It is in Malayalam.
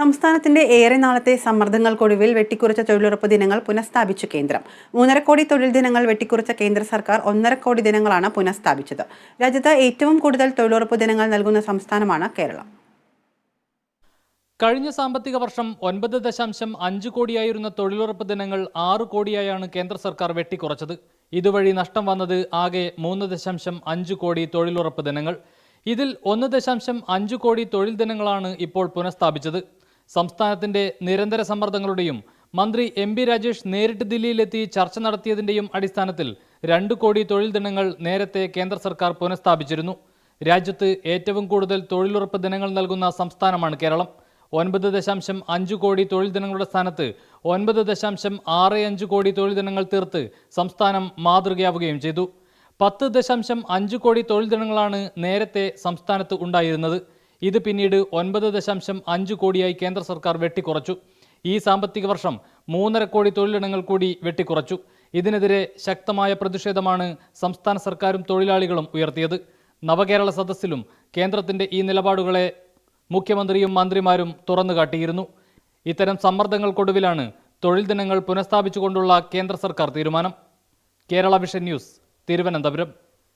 സംസ്ഥാനത്തിന്റെ ഏറെ നാളത്തെ സമ്മർദ്ദങ്ങൾക്കൊടുവിൽ വെട്ടിക്കുറച്ച തൊഴിലുറപ്പ് ദിനങ്ങൾ പുനഃസ്ഥാപിച്ചു കേന്ദ്രം. മൂന്നര കോടി തൊഴിൽ ദിനങ്ങൾ വെട്ടിക്കുറച്ച കേന്ദ്ര സർക്കാർ ഒന്നര കോടി ദിനങ്ങളാണ് പുനഃസ്ഥാപിച്ചത്. രാജ്യത്ത് ഏറ്റവും കൂടുതൽ തൊഴിലുറപ്പ് ദിനങ്ങൾ നൽകുന്ന സംസ്ഥാനമാണ് കേരളം. കഴിഞ്ഞ സാമ്പത്തിക വർഷം ഒൻപത് ദശാംശം അഞ്ച് കോടിയായിരുന്ന തൊഴിലുറപ്പ് ദിനങ്ങൾ ആറ് കോടിയായാണ് കേന്ദ്ര സർക്കാർ വെട്ടിക്കുറച്ചത്. ഇതുവഴി നഷ്ടം വന്നത് ആകെ മൂന്ന് ദശാംശം അഞ്ച് കോടി തൊഴിലുറപ്പ് ദിനങ്ങൾ. ഇതിൽ ഒന്ന് ദശാംശം അഞ്ച് കോടി തൊഴിൽ ദിനങ്ങളാണ് ഇപ്പോൾ പുനഃസ്ഥാപിച്ചത്. സംസ്ഥാനത്തിന്റെ നിരന്തര സമ്മർദ്ദങ്ങളുടെയും മന്ത്രി എം ബി രാജേഷ് നേരിട്ട് ദില്ലിയിലെത്തി ചർച്ച നടത്തിയതിന്റെയും അടിസ്ഥാനത്തിൽ രണ്ട് കോടി തൊഴിൽ ദിനങ്ങൾ നേരത്തെ കേന്ദ്ര സർക്കാർ പുനഃസ്ഥാപിച്ചിരുന്നു. രാജ്യത്ത് ഏറ്റവും കൂടുതൽ തൊഴിലുറപ്പ് ദിനങ്ങൾ നൽകുന്ന സംസ്ഥാനമാണ് കേരളം. ഒൻപത് ദശാംശം അഞ്ച് കോടി തൊഴിൽ ദിനങ്ങളുടെ സ്ഥാനത്ത് ഒൻപത് ദശാംശം ആറ് അഞ്ച് കോടി തൊഴിൽ ദിനങ്ങൾ തീർത്ത് സംസ്ഥാനം മാതൃകയാവുകയും ചെയ്തു. പത്ത് ദശാംശം അഞ്ച് കോടി തൊഴിൽ ദിനങ്ങളാണ് നേരത്തെ സംസ്ഥാനത്ത് ഉണ്ടായിരുന്നത്. ഇത് പിന്നീട് ഒൻപത് ദശാംശം അഞ്ച് കോടിയായി കേന്ദ്ര സർക്കാർ വെട്ടിക്കുറച്ചു. ഈ സാമ്പത്തിക വർഷം മൂന്നര കോടി തൊഴിലിടങ്ങൾ കൂടി വെട്ടിക്കുറച്ചു. ഇതിനെതിരെ ശക്തമായ പ്രതിഷേധമാണ് സംസ്ഥാന സർക്കാരും തൊഴിലാളികളും ഉയർത്തിയത്. നവകേരള സദസ്സിലും കേന്ദ്രത്തിന്റെ ഈ നിലപാടുകളെ മുഖ്യമന്ത്രിയും മന്ത്രിമാരും തുറന്നുകാട്ടിയിരുന്നു. ഇത്തരം സമ്മർദ്ദങ്ങൾക്കൊടുവിലാണ് തൊഴിൽ ദിനങ്ങൾ പുനഃസ്ഥാപിച്ചുകൊണ്ടുള്ള കേന്ദ്ര സർക്കാർ തീരുമാനം. Kerala vision news Thiruvananthapuram.